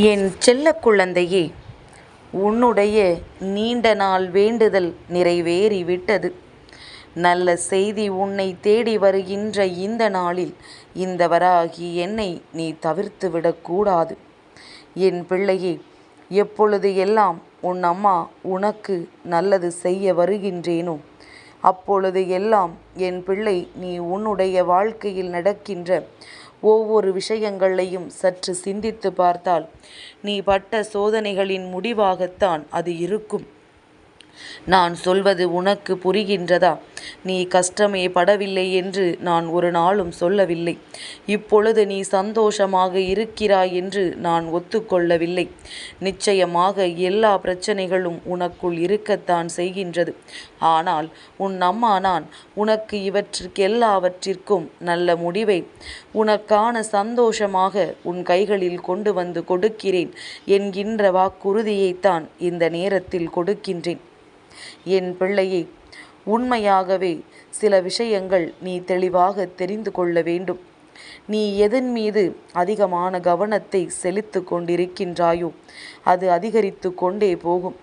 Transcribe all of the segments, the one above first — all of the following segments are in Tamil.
என் செல்ல குழந்தையே உன்னுடைய நீண்ட நாள் வேண்டுதல் நிறைவேறி விட்டது நல்ல செய்தி உன்னை தேடி வருகின்ற இந்த நாளில் இந்த வராகி என்னை நீ தவிர்த்து விடக்கூடாது. என் பிள்ளையே எப்பொழுது எல்லாம் உன் அம்மா உனக்கு நல்லது செய்ய வருகின்றேனோ அப்பொழுது எல்லாம் என் பிள்ளை நீ உன்னுடைய வாழ்க்கையில் நடக்கின்ற ஒவ்வொரு விஷயங்களையும் சற்று சிந்தித்து பார்த்தால் நீ பட்ட சோதனைகளின் முடிவாகத்தான் அது இருக்கும். நான் சொல்வது உனக்கு புரிகின்றதா? நீ கஷ்டமே படவில்லை என்று நான் ஒரு நாளும் சொல்லவில்லை. இப்பொழுது நீ சந்தோஷமாக இருக்கிறாய் என்று நான் ஒத்துக்கொள்ளவில்லை. நிச்சயமாக எல்லா பிரச்சனைகளும் உனக்குள் இருக்கத்தான் செய்கின்றது. ஆனால் உன் அம்மா நான் உனக்கு இவற்றிற்கு எல்லாவற்றிற்கும் நல்ல முடிவை உனக்கான சந்தோஷமாக உன் கைகளில் கொண்டு வந்து கொடுக்கிறேன் என்கின்ற வாக்குறுதியைத்தான் இந்த நேரத்தில் கொடுக்கின்றேன். என் பிள்ளையே உண்மையாகவே சில விஷயங்கள் நீ தெளிவாக தெரிந்து கொள்ள வேண்டும். நீ எதன் மீது அதிகமான கவனத்தை செலுத்து கொண்டிருக்கின்றாயோ அது அதிகரித்து கொண்டே போகும்.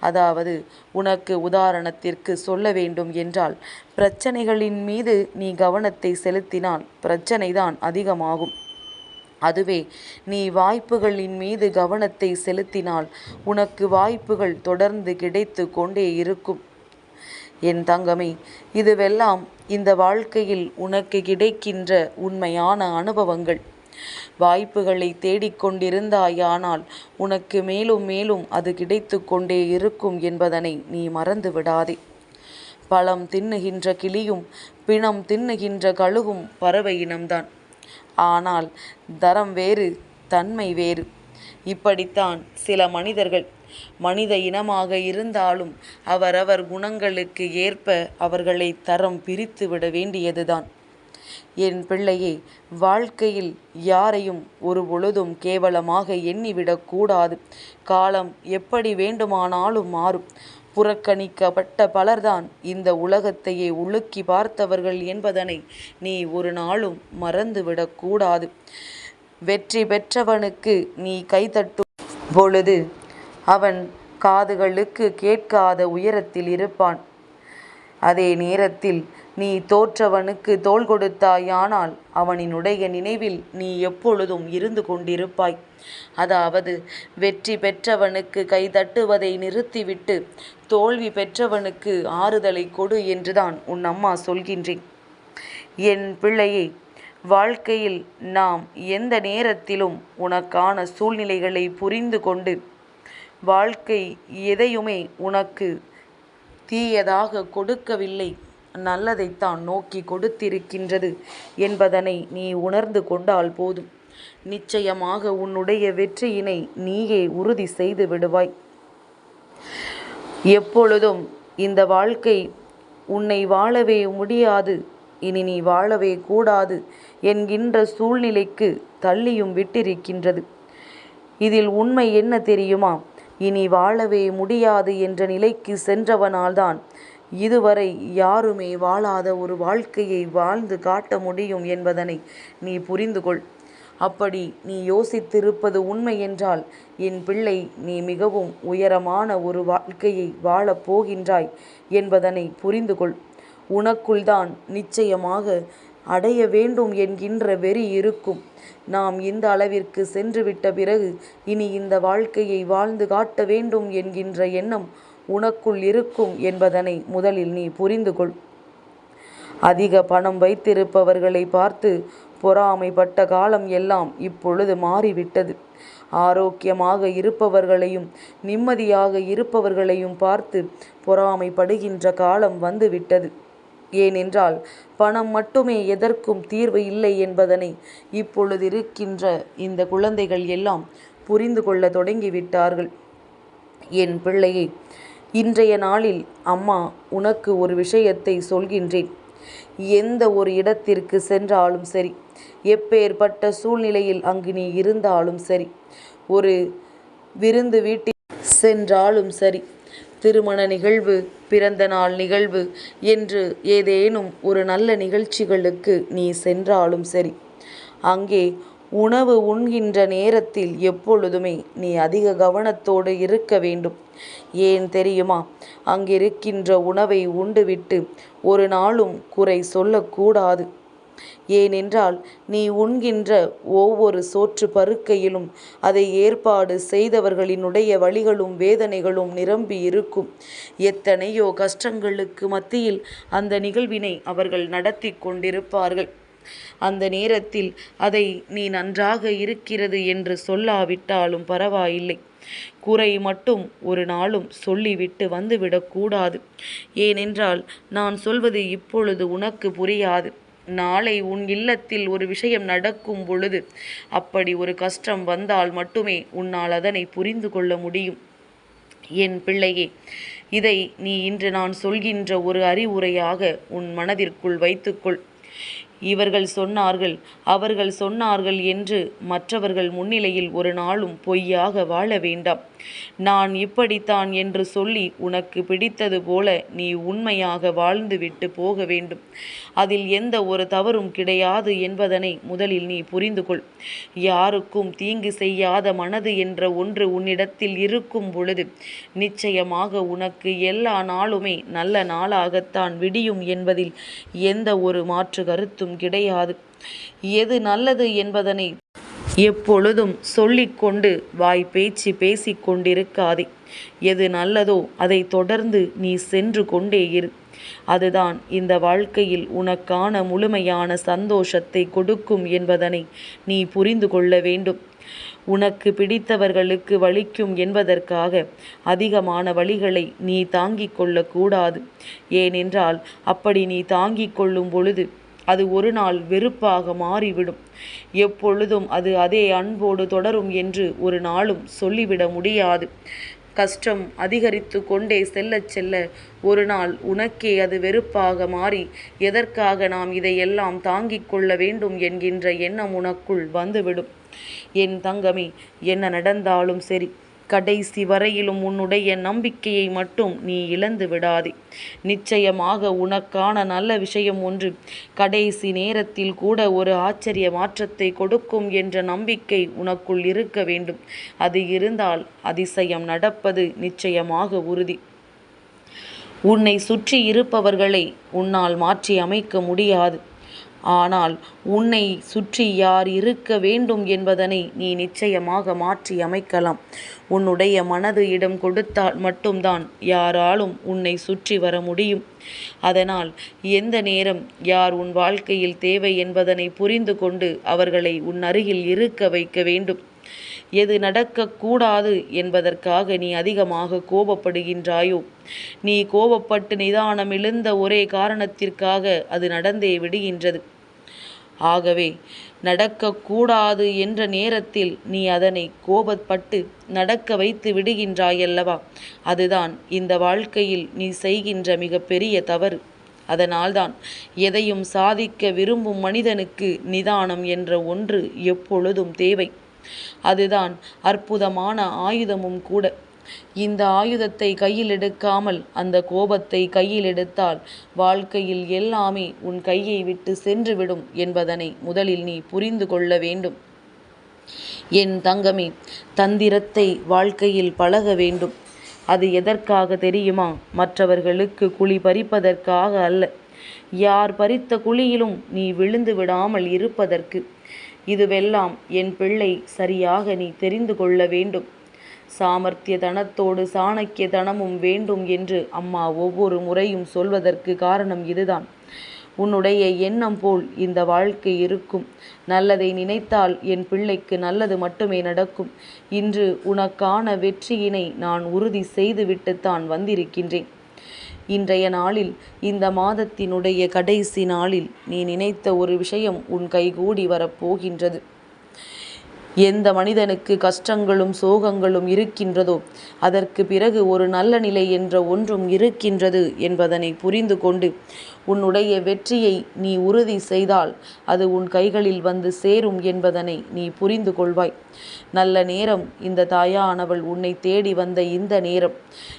அதாவது உனக்கு உதாரணத்திற்கு சொல்ல வேண்டும் என்றால் பிரச்சனைகளின் மீது நீ கவனத்தை செலுத்தினால் பிரச்சனைதான் அதிகமாகும். அதுவே நீ வாய்ப்புகளின் மீது கவனத்தை செலுத்தினால் உனக்கு வாய்ப்புகள் தொடர்ந்து கிடைத்து கொண்டே இருக்கும். என் தங்கமே இதுவெல்லாம் இந்த வாழ்க்கையில் உனக்கு கிடைக்கின்ற உண்மையான அனுபவங்கள். வாய்ப்புகளை தேடிக்கொண்டிருந்தாயானால் உனக்கு மேலும் மேலும் அது கிடைத்து கொண்டே இருக்கும் என்பதனை நீ மறந்து விடாதே. பழம் தின்னுகின்ற கிளியும் பிணம் தின்னுகின்ற கழுகும் பறவை இனம்தான். ஆனால் தரம் வேறு தன்மை வேறு. இப்படித்தான் சில மனிதர்கள் மனித இனமாக இருந்தாலும் அவரவர் குணங்களுக்கு ஏற்ப அவர்களை தரம் பிரித்து விட வேண்டியதுதான். என் பிள்ளையே வாழ்க்கையில் யாரையும் ஒரு பொழுதும் கேவலமாக எண்ணிவிடக்கூடாது காலம் எப்படி வேண்டுமானாலும் மாறும். புறக்கணிக்கப்பட்ட பலர்தான் இந்த உலகத்தையே உலுக்கி பார்த்தவர்கள் என்பதனை நீ ஒரு நாளும் மறந்துவிடக்கூடாது வெற்றி பெற்றவனுக்கு நீ கைதட்டும் பொழுது அவன் காதுகளுக்கு கேட்காத உயரத்தில் இருப்பான். அதே நேரத்தில் நீ தோற்றவனுக்கு தோள் கொடுத்தாயானால் அவனினுடைய நினைவில் நீ எப்பொழுதும் இருந்து கொண்டிருப்பாய். அதாவது வெற்றி பெற்றவனுக்கு கைதட்டுவதை நிறுத்திவிட்டு தோல்வி பெற்றவனுக்கு ஆறுதலை கொடு என்றுதான் உன் அம்மா சொல்கின்றேன். என் பிள்ளையை வாழ்க்கையில் நாம் எந்த நேரத்திலும் உனக்கான சூழ்நிலைகளை புரிந்து கொண்டு வாழ்க்கை எதையுமே உனக்கு தீயதாக கொடுக்கவில்லை. நல்லதைத்தான் நோக்கி கொடுத்திருக்கின்றது என்பதனை நீ உணர்ந்து கொண்டால் போதும். நிச்சயமாக உன்னுடைய வெற்றியினை நீயே உறுதி செய்து விடுவாய். எப்பொழுதும் இந்த வாழ்க்கை உன்னை வாழவே முடியாது இனி நீ வாழவே கூடாது என்கின்ற சூழ்நிலைக்கு தள்ளியும் விட்டிருக்கின்றது. இதில் உண்மை என்ன தெரியுமா? இனி வாழவே முடியாது என்ற நிலைக்கு சென்றவனால்தான் இதுவரை யாருமே வாழாத ஒரு வாழ்க்கையை வாழ்ந்து காட்ட முடியும் என்பதனை நீ புரிந்து கொள். அப்படி நீ யோசித்திருப்பது உண்மை என்றால் என் பிள்ளை நீ மிகவும் உயரமான ஒரு வாழ்க்கையை வாழப் போகின்றாய் என்பதனை புரிந்து கொள். உனக்குள்தான் நிச்சயமாக அடைய வேண்டும் என்கின்ற வெறி இருக்கும். நாம் இந்த அளவிற்கு சென்றுவிட்ட பிறகு இனி இந்த வாழ்க்கையை வாழ்ந்து காட்ட வேண்டும் என்கின்ற எண்ணம் உனக்குள் இருக்கும் என்பதனை முதலில் நீ புரிந்து கொள் அதிக பணம் வைத்திருப்பவர்களை பார்த்து பொறாமைப்பட்ட காலம் எல்லாம் இப்பொழுது மாறிவிட்டது. ஆரோக்கியமாக இருப்பவர்களையும் நிம்மதியாக இருப்பவர்களையும் பார்த்து பொறாமைப்படுகின்ற காலம் வந்துவிட்டது. ஏனென்றால் பணம் மட்டுமே எதற்கும் தீர்வு இல்லை என்பதனை இப்பொழுது இருக்கின்ற இந்த குழந்தைகள் எல்லாம் புரிந்து கொள்ள தொடங்கிவிட்டார்கள். என் பிள்ளையை இன்றைய நாளில் அம்மா உனக்கு ஒரு விஷயத்தை சொல்கின்றேன். எந்த ஒரு இடத்திற்கு சென்றாலும் சரி எப்பேற்பட்ட சூழ்நிலையில் அங்கு நீ இருந்தாலும் சரி ஒரு விருந்து வீட்டில் சென்றாலும் சரி திருமண நிகழ்வு பிறந்த நாள் நிகழ்வு என்று ஏதேனும் ஒரு நல்ல நிகழ்ச்சிகளுக்கு நீ சென்றாலும் சரி அங்கே உணவு உண்கின்ற நேரத்தில் எப்பொழுதுமே நீ அதிக கவனத்தோடு இருக்க வேண்டும். ஏன் தெரியுமா? அங்கிருக்கின்ற உணவை உண்டுவிட்டு ஒரு நாளும் குறை சொல்லக்கூடாது. ஏனென்றால் நீ உண்கின்ற ஒவ்வொரு சோற்று பருக்கையிலும் அதை ஏற்பாடு செய்தவர்களினுடைய வழிகளும் வேதனைகளும் நிரம்பி இருக்கும். எத்தனையோ கஷ்டங்களுக்கு மத்தியில் அந்த நிகழ்வினை அவர்கள் நடத்தி கொண்டிருப்பார்கள். அந்த நேரத்தில் அதை நீ நன்றாக இருக்கிறது என்று சொல்லாவிட்டாலும் பரவாயில்லை. குறை மட்டும் ஒரு நாளும் சொல்லிவிட்டு வந்துவிடக்கூடாது ஏனென்றால் நான் சொல்வது இப்பொழுது உனக்கு புரியாது. நாளை உன் இல்லத்தில் ஒரு விஷயம் நடக்கும் பொழுது அப்படி ஒரு கஷ்டம் வந்தால் மட்டுமே உன்னால் அதனை புரிந்து கொள்ள முடியும். என் பிள்ளையே இதை நீ இன்று நான் சொல்கின்ற ஒரு அறிவுரையாக உன் மனதிற்குள் வைத்துக்கொள். இவர்கள் சொன்னார்கள் அவர்கள் சொன்னார்கள் என்று மற்றவர்கள் முன்னிலையில் ஒரு நாளும் பொய்யாக வாழ வேண்டாம். நான் இப்படித்தான் என்று சொல்லி உனக்கு பிடித்தது போல நீ உண்மையாக வாழ்ந்துவிட்டு போக வேண்டும். அதில் எந்த ஒரு தவறும் கிடையாது என்பதனை முதலில் நீ புரிந்து கொள் யாருக்கும் தீங்கு செய்யாத மனது என்ற ஒன்று உன்னிடத்தில் இருக்கும் பொழுது நிச்சயமாக உனக்கு எல்லா நாளுமே நல்ல நாளாகத்தான் விடியும் என்பதில் எந்த ஒரு மாற்று கருத்தும் கிடையாது. எது நல்லது என்பதனை எப்பொழுதும் சொல்லிக்கொண்டு வாய் பேச்சு பேசி கொண்டிருக்காதே. எது நல்லதோ அதை தொடர்ந்து நீ சென்று கொண்டே இரு. அதுதான் இந்த வாழ்க்கையில் உனக்கான முழுமையான சந்தோஷத்தை கொடுக்கும் என்பதனை நீ புரிந்து கொள்ள வேண்டும். உனக்கு பிடித்தவர்களுக்கு வலிக்கும் என்பதற்காக அதிகமான வழிகளை நீ தாங்கிக் கொள்ளக்கூடாது ஏனென்றால் அப்படி நீ தாங்கிக் கொள்ளும் பொழுது அது ஒரு நாள் வெறுப்பாக மாறிவிடும். எப்பொழுதும் அது அதே அன்போடு தொடரும் என்று ஒரு நாளும் சொல்லிவிட முடியாது. கஷ்டம் அதிகரித்து கொண்டே செல்லச் செல்ல ஒரு நாள் உனக்கே அது வெறுப்பாக மாறி எதற்காக நாம் இதையெல்லாம் தாங்கிக் கொள்ள வேண்டும் என்கின்ற எண்ணம் உனக்குள் வந்துவிடும். என் தங்கமே என்ன நடந்தாலும் சரி. கடைசி வரையிலும் உன்னுடைய நம்பிக்கையை மட்டும் நீ இழந்து விடாதே. நிச்சயமாக உனக்கான நல்ல விஷயம் ஒன்று கடைசி நேரத்தில் கூட ஒரு ஆச்சரிய மாற்றத்தை கொடுக்கும் என்ற நம்பிக்கை உனக்குள் இருக்க வேண்டும். அது இருந்தால் அதிசயம் நடப்பது நிச்சயமாக உறுதி. உன்னை சுற்றி இருப்பவர்களை உன்னால் மாற்றி அமைக்க முடியாது. ஆனால் உன்னை சுற்றி யார் இருக்க வேண்டும் என்பதனை நீ நிச்சயமாக மாற்றி அமைக்கலாம். உன்னுடைய மனது இடம் கொடுத்தால் மட்டும்தான் யாராலும் உன்னை சுற்றி வர முடியும். அதனால் எந்த நேரம் யார் உன் வாழ்க்கையில் தேவை என்பதனை புரிந்து கொண்டு அவர்களை உன் அருகில் இருக்க வைக்க வேண்டும். எது நடக்கக்கூடாது என்பதற்காக நீ அதிகமாக கோபப்படுகின்றாயோ? நீ கோபப்பட்டு நிதானம் எழுந்த ஒரே காரணத்திற்காக அது நடந்தே விடுகின்றது. ஆகவே நடக்கக்கூடாது என்ற நேரத்தில் நீ அதனை கோபப்பட்டு நடக்க வைத்து விடுகின்றாயல்லவா? அதுதான் இந்த வாழ்க்கையில் நீ செய்கின்ற மிகப்பெரிய தவறு. அதனால்தான் எதையும் சாதிக்க விரும்பும் மனிதனுக்கு நிதானம் என்ற ஒன்று எப்பொழுதும் தேவை. அதுதான் அற்புதமான ஆயுதமும் கூட. இந்த ஆயுதத்தை கையில் எடுக்காமல் அந்த கோபத்தை கையில் எடுத்தால் வாழ்க்கையில் எல்லாமே உன் கையை விட்டு சென்றுவிடும் என்பதனை முதலில் நீ புரிந்து கொள்ள வேண்டும். என் தங்கமே தந்திரத்தை வாழ்க்கையில் பழக வேண்டும். அது எதற்காக தெரியுமா? மற்றவர்களுக்கு குழி பறிப்பதற்காக அல்ல. யார் பறித்த குழியிலும் நீ விழுந்து விடாமல் இருப்பதற்கு. இதுவெல்லாம் என் பிள்ளை சரியாக நீ தெரிந்து கொள்ள வேண்டும். சாமர்த்திய தனத்தோடு சாணக்கிய தனமும் வேண்டும் என்று அம்மா ஒவ்வொரு முறையும் சொல்வதற்கு காரணம் இதுதான். உன்னுடைய எண்ணம் போல் இந்த வாழ்க்கை இருக்கும். நல்லதை நினைத்தால் என் பிள்ளைக்கு நல்லது மட்டுமே நடக்கும். இன்று உனக்கான வெற்றியினை நான் உறுதி செய்துவிட்டுத்தான் வந்திருக்கின்றேன். இன்றைய நாளில் இந்த மாதத்தினுடைய கடைசி நாளில் நீ நினைத்த ஒரு விஷயம் உன் கைகூடி வரப்போகின்றது. எந்த மனிதனுக்கு கஷ்டங்களும் சோகங்களும் இருக்கின்றதோ அதற்கு பிறகு ஒரு நல்ல நிலை என்ற ஒன்றும் இருக்கின்றது என்பதனை புரிந்து கொண்டு உன்னுடைய வெற்றியை நீ உறுதி செய்தால் அது உன் கைகளில் வந்து சேரும் என்பதனை நீ புரிந்து கொள்வாய். நல்ல நேரம் இந்த தாயானவள் உன்னை தேடி வந்த இந்த நேரம்.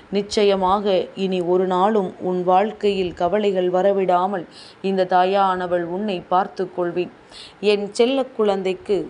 நிச்சயமாக இனி ஒரு நாளும் உன் வாழ்க்கையில் கவலைகள் வரவிடாமல் இந்த தாயானவள் உன்னை பார்த்து கொள்வேன். என் செல்ல குழந்தைக்கு